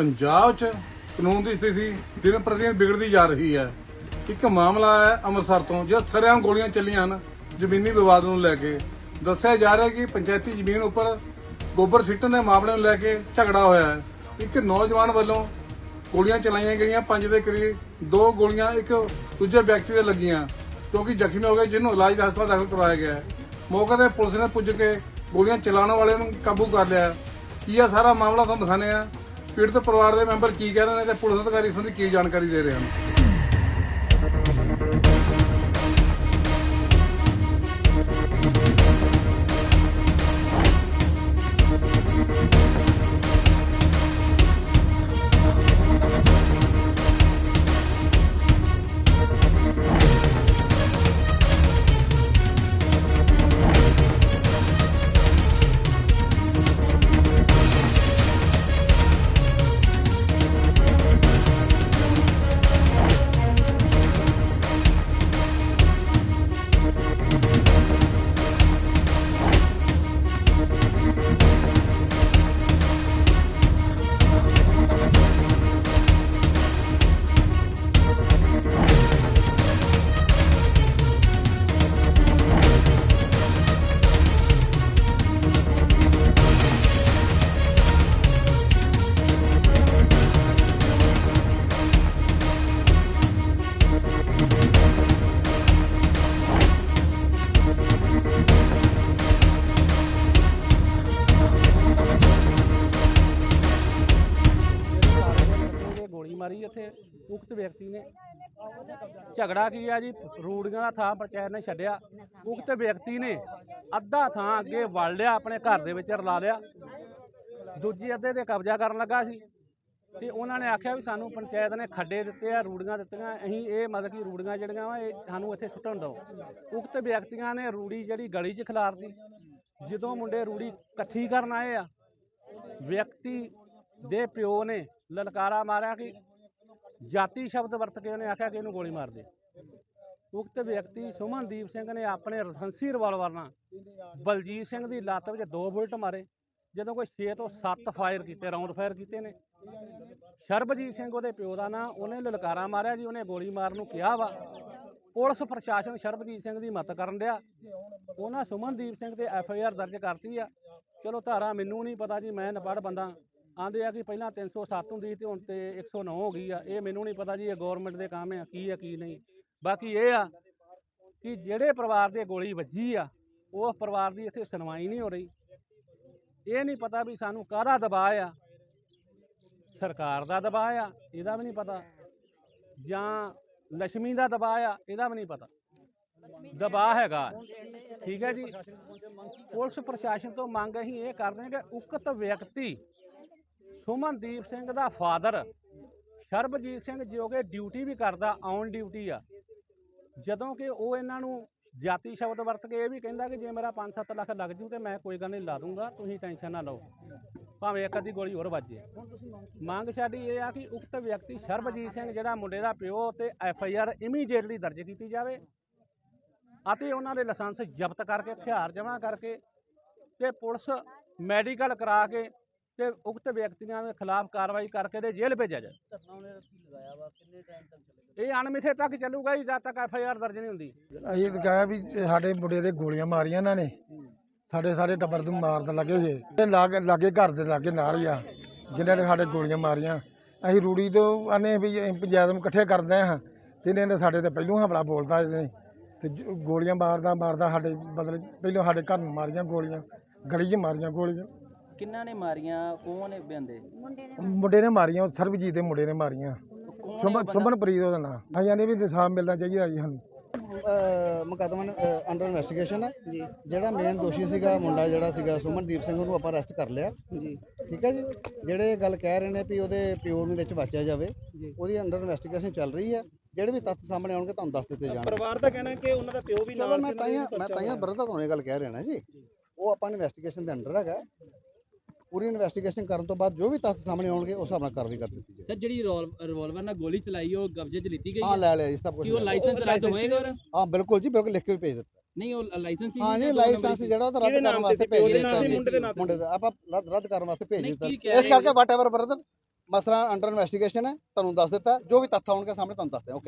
ਪੰਜਾਬ 'ਚ ਕਾਨੂੰਨ ਦੀ ਸਥਿਤੀ ਦਿਨ ਪ੍ਰਤੀ ਦਿਨ ਵਿਗੜਦੀ ਜਾ ਰਹੀ ਹੈ। ਇੱਕ ਮਾਮਲਾ ਹੈ ਅੰਮ੍ਰਿਤਸਰ ਤੋਂ, ਜਦ ਸਰੇਆਮ ਗੋਲੀਆਂ ਚੱਲੀਆਂ ਹਨ, ਜ਼ਮੀਨੀ ਵਿਵਾਦ ਨੂੰ ਲੈ ਕੇ। ਦੱਸਿਆ ਜਾ ਰਿਹਾ ਕਿ ਪੰਚਾਇਤੀ ਜ਼ਮੀਨ ਉੱਪਰ ਗੋਬਰ ਸਿੱਟਣ ਦੇ ਮਾਮਲੇ ਨੂੰ ਲੈ ਕੇ ਝਗੜਾ ਹੋਇਆ ਹੈ। ਇੱਕ ਨੌਜਵਾਨ ਵੱਲੋਂ ਗੋਲੀਆਂ ਚਲਾਈਆਂ ਗਈਆਂ, ਪੰਜ ਦੇ ਕਰੀਬ ਦੋ ਗੋਲੀਆਂ ਇੱਕ ਦੂਜੇ ਵਿਅਕਤੀ ਦੇ ਲੱਗੀਆਂ ਕਿਉਂਕਿ ਜ਼ਖਮੀ ਹੋ ਗਏ, ਜਿਹਨੂੰ ਇਲਾਜ ਲਈ ਹਸਪਤਾਲ ਦਾਖਲ ਕਰਾਇਆ ਗਿਆ ਮੌਕੇ ਤੇ ਪੁਲਿਸ ਨੇ ਪੁੱਜ ਕੇ ਗੋਲੀਆਂ ਚਲਾਉਣ ਵਾਲੇ ਨੂੰ ਕਾਬੂ ਕਰ ਲਿਆ ਕੀ ਆ ਸਾਰਾ ਮਾਮਲਾ ਤੁਹਾਨੂੰ ਦਿਖਾਣੇ ਆ ਪੀੜਤ ਪਰਿਵਾਰ ਦੇ ਮੈਂਬਰ ਕੀ ਕਹਿ ਰਹੇ ਨੇ ਤੇ ਪੁਲਿਸ ਅਧਿਕਾਰੀ ਸੰਬੰਧੀ ਕੀ ਜਾਣਕਾਰੀ ਦੇ ਰਹੇ ਹਨ? ਦੇ ਇੱਥੇ ਉਕਤ ਵਿਅਕਤੀ ਨੇ ਝਗੜਾ ਕੀ ਆ ਜੀ, ਰੂੜੀਆਂ ਦਾ ਥਾਂ ਪੰਚਾਇਤ ਨੇ ਛੱਡਿਆ। ਉਕਤ ਵਿਅਕਤੀ ਨੇ ਅੱਧਾ ਥਾਂ ਅੱਗੇ ਵੜ ਲਿਆ, ਆਪਣੇ ਘਰ ਦੇ ਵਿੱਚ ਰਲਾ ਲਿਆ। ਦੂਜੀ ਅੱਧੇ ਤੇ ਕਬਜ਼ਾ ਕਰਨ ਲੱਗਾ ਸੀ। ਤੇ ਉਹਨਾਂ ਨੇ ਆਖਿਆ ਵੀ ਸਾਨੂੰ ਪੰਚਾਇਤ ਨੇ ਖੱਡੇ ਦਿੱਤੇ ਆ, ਰੂੜੀਆਂ ਦਿੱਤੀਆਂ, ਅਸੀਂ ਇਹ ਮਤਲਬ ਕਿ ਰੂੜੀਆਂ ਜਿਹੜੀਆਂ ਵਾ, ਇਹ ਸਾਨੂੰ ਇੱਥੇ ਸੁੱਟਣ ਦਿਓ। ਉਕਤ ਵਿਅਕਤੀਆਂ ਨੇ ਰੂੜੀ ਜਿਹੜੀ ਗਲੀ 'ਚ ਖਿਲਾਰਤੀ। ਜਦੋਂ ਮੁੰਡੇ ਰੂੜੀ ਇਕੱਠੀ ਕਰਨ ਆਏ ਆ, ਵਿਅਕਤੀ ਦੇ ਪਿਓ ਨੇ ਲਲਕਾਰਾ ਮਾਰਿਆ ਕਿ ਜਾਤੀ ਸ਼ਬਦ ਵਰਤ ਕੇ ਉਹਨੇ ਆਖਿਆ ਕਿ ਇਹਨੂੰ ਗੋਲੀ ਮਾਰ ਦੇ। ਉਕਤ ਵਿਅਕਤੀ ਸੁਮਨਦੀਪ ਸਿੰਘ ਨੇ ਆਪਣੇ ਰਸੰਸੀ ਰਿਵਾਲਵਰ ਨਾਲ ਬਲਜੀਤ ਸਿੰਘ ਦੀ ਲੱਤ ਵਿੱਚ ਦੋ ਬੁਲਟ ਮਾਰੇ। ਜਦੋਂ ਕੋਈ 6 ਤੋਂ 7 ਫਾਇਰ ਕੀਤੇ ਰਾਉਂਡ ਫਾਇਰ ਕੀਤੇ ਨੇ। ਸ਼ਰਬਜੀਤ ਸਿੰਘ ਉਹਦੇ ਪਿਓ ਦਾ ਨਾਂ, ਉਹਨੇ ਲਲਕਾਰਾ ਮਾਰਿਆ ਜੀ, ਉਹਨੇ ਗੋਲੀ ਮਾਰਨ ਨੂੰ ਕਿਹਾ ਵਾ। ਪੁਲਿਸ ਪ੍ਰਸ਼ਾਸਨ ਸ਼ਰਬਜੀਤ ਸਿੰਘ ਦੀ ਮਦਦ ਕਰਨ ਡਿਆ। ਉਹਨਾਂ ਸੁਮਨਦੀਪ ਸਿੰਘ ਤੇ ਐਫ ਆਈ ਆਰ ਦਰਜ ਕਰਤੀ ਆ। ਚਲੋ ਧਾਰਾ ਮੈਨੂੰ ਨਹੀਂ ਪਤਾ ਜੀ, ਮੈਂ ਨਪੜ ਬੰਦਾ। ਆਂਦੇ ਆ ਕਿ ਪਹਿਲਾਂ 307 ਹੁੰਦੀ ਸੀ ਤੇ ਹੁਣ ਤੇ 109 ਹੋ ਗਈ ਆ। ਇਹ ਮੈਨੂੰ ਨਹੀਂ ਪਤਾ ਜੀ ਇਹ ਗਵਰਨਮੈਂਟ ਦੇ ਕੰਮ ਆ, ਕੀ ਆ, ਕੀ ਨਹੀਂ। ਬਾਕੀ ਇਹ ਆ ਕਿ ਜਿਹੜੇ ਪਰਿਵਾਰ ਦੇ ਗੋਲੀ ਵੱਜੀ ਆ ਉਸ ਪਰਿਵਾਰ ਦੀ ਇੱਥੇ ਸੁਣਵਾਈ ਨਹੀਂ ਹੋ ਰਹੀ। ਇਹ ਨਹੀਂ ਪਤਾ ਵੀ ਸਾਨੂੰ ਕਾਹਦਾ ਦਬਾਅ ਆ। ਸਰਕਾਰ ਦਾ ਦਬਾਅ ਆ, ਇਹਦਾ ਵੀ ਨਹੀਂ ਪਤਾ। ਜਾਂ ਲక్ష్ਮੀ ਦਾ ਦਬਾਅ ਆ, ਇਹਦਾ ਵੀ ਨਹੀਂ ਪਤਾ। ਦਬਾਅ ਹੈਗਾ। ਠੀਕ ਹੈ ਜੀ। ਪੁਲਿਸ ਪ੍ਰਸ਼ਾਸਨ ਤੋਂ ਮੰਗ ਅਸੀਂ ਇਹ ਕਰਦੇ ਹਾਂ ਕਿ ਉਕਤ ਵਿਅਕਤੀ ਸੁਮਨਦੀਪ ਸਿੰਘ ਦਾ ਫਾਦਰ, ਸ਼ਰਬਜੀਤ ਸਿੰਘ ਜੋ ਕਿ ਡਿਊਟੀ ਵੀ ਕਰਦਾ ਔਨ ਡਿਊਟੀ ਆ। ਜਦੋਂ ਕਿ ਉਹ ਇਹਨਾਂ ਨੂੰ ਜਾਤੀ ਸ਼ਬਦ ਵਰਤ ਕੇ ਇਹ ਵੀ ਕਹਿੰਦਾ ਕਿ ਜੇ ਮੇਰਾ 5-7 ਲੱਖ ਲੱਗ ਜੂ ਤੇ ਮੈਂ ਕੋਈ ਗੱਲ ਨਹੀਂ ਲਾ ਦੂੰਗਾ, ਤੁਸੀਂ ਟੈਨਸ਼ਨ ਨਾ ਲਓ। ਭਾਵੇਂ ਇੱਕ ਅੱਧੀ ਗੋਲੀ ਹੋਰ ਵੱਜੇ ਮੰਗ ਸਾਡੀ ਇਹ ਆ ਕਿ ਉਕਤ ਵਿਅਕਤੀ ਸ਼ਰਬਜੀਤ ਸਿੰਘ, ਜਿਹੜਾ ਮੁੰਡੇ ਦਾ ਪਿਓ ਤੇ ਐਫ ਆਈ ਆਰ ਇਮੀਡੀਏਟਲੀ ਦਰਜ ਕੀਤੀ ਜਾਵੇ ਅਤੇ ਉਹਨਾਂ ਦੇ ਲਾਇਸੈਂਸ ਜ਼ਬਤ ਕਰਕੇ, ਹਥਿਆਰ ਜਮ੍ਹਾਂ ਕਰਕੇ ਤੇ ਪੁਲਿਸ ਮੈਡੀਕਲ ਕਰਾ ਕੇ ਤੇ ਉਕਤ ਵਿਅਕਤੀਆਂ ਦੇ ਖਿਲਾਫ ਕਾਰਵਾਈ ਕਰਕੇ ਤੇ ਜੇਲ੍ਹ ਭੇਜਿਆ ਜਾਏ। ਇਹ ਅਣਮਿੱਥੇ ਤੱਕ ਚੱਲੂਗਾ ਜੀ ਜਦ ਤੱਕ ਐਫ ਆਈ ਆਰ ਦਰਜ ਨਹੀਂ ਹੁੰਦੀ। ਅਸੀਂ ਕਹਾਂ ਵੀ ਸਾਡੇ ਮੁੰਡੇ ਦੇ ਗੋਲੀਆਂ ਮਾਰੀਆਂ ਇਹਨਾਂ ਨੇ ਸਾਡੇ ਸਾਰੇ ਟੱਬਰ ਨੂੰ ਮਾਰਨ ਲੱਗੇ ਜੇ ਤੇ ਲਾਗੇ ਲਾਗੇ ਘਰ ਦੇ ਲਾਗੇ ਨਾਲ ਹੀ ਆ ਜਿਨ੍ਹਾਂ ਨੇ ਸਾਡੇ ਗੋਲੀਆਂ ਮਾਰੀਆਂ। ਅਸੀਂ ਰੂੜੀ ਤੋਂ ਆਨੇ ਵੀ ਪੰਚਾਇਤ ਨੂੰ ਇਕੱਠੇ ਕਰਦੇ ਹਾਂ ਤੇ ਇਹਨੇ ਨੇ ਸਾਡੇ ਤੇ ਪਹਿਲੋਂ ਹਮਲਾ ਬੋਲਦਾ ਇਹਨੇ ਤੇ ਗੋਲੀਆਂ ਮਾਰਦਾ ਮਾਰਦਾ ਸਾਡੇ ਬਦਲੇ ਪਹਿਲੋਂ ਸਾਡੇ ਘਰ ਨੂੰ ਮਾਰੀਆਂ ਗੋਲੀਆਂ ਗਲੀ 'ਚ ਮਾਰੀਆਂ ਗੋਲੀਆਂ। ਕਿੰਨਾਂ ਨੇ ਮਾਰੀਆਂ? ਕੌਣ ਨੇ ਬੰਦੇ? ਮੁੰਡੇ ਨੇ ਮਾਰੀਆਂ। ਉਹ ਸਰਬਜੀਤ ਦੇ ਮੁੰਡੇ ਨੇ ਮਾਰੀਆਂ। ਕੌਣ ਸੁਮਨ ਸੁਮਨਪ੍ਰੀਤ ਉਹਦਾ ਨਾਂ। ਅਸੀਂ ਕਹਿੰਦੇ ਵੀ ਇਨਸਾਫ ਮਿਲਣਾ ਚਾਹੀਦਾ ਜੀ ਸਾਨੂੰ। ਮੁਕੱਦਮਾ ਅੰਡਰ ਇਨਵੈਸਟੀਗੇਸ਼ਨ ਹੈ। ਜਿਹੜਾ ਮੇਨ ਦੋਸ਼ੀ ਸੀਗਾ ਮੁੰਡਾ ਜਿਹੜਾ ਸੀਗਾ ਸੁਮਨਦੀਪ ਸਿੰਘ ਉਹਨੂੰ ਆਪਾਂ ਅਰੈਸਟ ਕਰ ਲਿਆ। ਜੀ। ਠੀਕ ਹੈ ਜੀ? ਜਿਹੜੇ ਗੱਲ ਕਹਿ ਰਹੇ ਨੇ ਵੀ ਉਹਦੇ ਪਿਓ ਨੂੰ ਵਿੱਚ ਵਾਚਿਆ ਜਾਵੇ ਉਹਦੀ ਅੰਡਰ ਇਨਵੈਸਟੀਗੇਸ਼ਨ ਚੱਲ ਰਹੀ ਹੈ। ਜਿਹੜੇ ਵੀ ਤੱਥ ਸਾਹਮਣੇ ਆਉਣਗੇ ਤੁਹਾਨੂੰ ਦੱਸ ਦਿੱਤੇ ਜਾਣਗੇ। ਪਰਿਵਾਰ ਦਾ ਕਹਿਣਾ ਕਿ ਉਹਨਾਂ ਦਾ ਪਿਓ ਵੀ ਚਲੋ ਮੈਂ ਤਾਈਆਂ ਮੈਂ ਤਾਈਆਂ ਬਰਦਾ ਤੁਹਾਨੂੰ ਇਹ ਗੱਲ ਕਹਿ ਰਿਹਾ ਨਾ ਜੀ। ਉਹ ਆਪਾਂ ਇਨਵੈਸਟੀਗੇਸ਼ਨ ਦੇ ਅੰਡਰ ਹੈਗਾ। ਪੂਰੀ ਇਨਵੈਸਟੀਗੇਸ਼ਨ ਕਰਨ ਤੋਂ ਬਾਅਦ ਜੋ ਵੀ ਤੱਥ ਸਾਹਮਣੇ ਆਉਣਗੇ ਉਸ ਹਿਸਾਬ ਨਾਲ ਕਾਰਵਾਈ ਕਰ ਦਿੱਤੀ ਜਾਏਗੀ। ਸਰ ਜਿਹੜੀ ਰਿਵਾਲਵਰ ਨਾਲ ਗੋਲੀ ਚਲਾਈ ਉਹ ਕਬਜ਼ੇ 'ਚ ਲਿੱਤੀ ਗਈ ਹਾਂ ਹੈ? ਲੈ ਲਿਆ ਜੀ ਸਭ ਕੁਝ ਕੀ ਉਹ ਲਾਇਸੈਂਸ ਰੱਦ ਹੋਏਗਾ ਔਰ ਹਾਂ ਬਿਲਕੁਲ ਜੀ ਬਿਲਕੁਲ ਲਿਖ ਕੇ ਵੀ ਭੇਜ ਦਿੱਤਾ। ਨਹੀਂ ਉਹ ਲਾਇਸੈਂਸ ਹੀ ਹਾਂ ਨਹੀਂ ਜੀ ਲਾਇਸੈਂਸ। ਜਿਹੜਾ ਉਹ ਤਾਂ ਰੱਦ ਕਰਨ ਵਾਸਤੇ ਭੇਜ ਦਿੱਤਾ। ਮੁੰਡੇ ਦੇ ਆਪਾਂ ਰੱਦ ਕਰਨ ਵਾਸਤੇ ਭੇਜ ਦਿੱਤਾ। ਇਸ ਕਰਕੇ ਹੋ? ਵਾਟ ਏਵਰ ਬ੍ਰਦਰ ਮਸਲਾ ਅੰਡਰ ਇਨਵੈਸਟੀਗੇਸ਼ਨ ਹੈ ਤੁਹਾਨੂੰ ਦੱਸ ਦਿੱਤਾ ਜੋ ਵੀ ਤੱਥ ਆਉਣਗੇ ਸਾਹਮਣੇ ਤੁਹਾਨੂੰ ਦੱਸਦੇ ਹਾਂ ਓਕੇ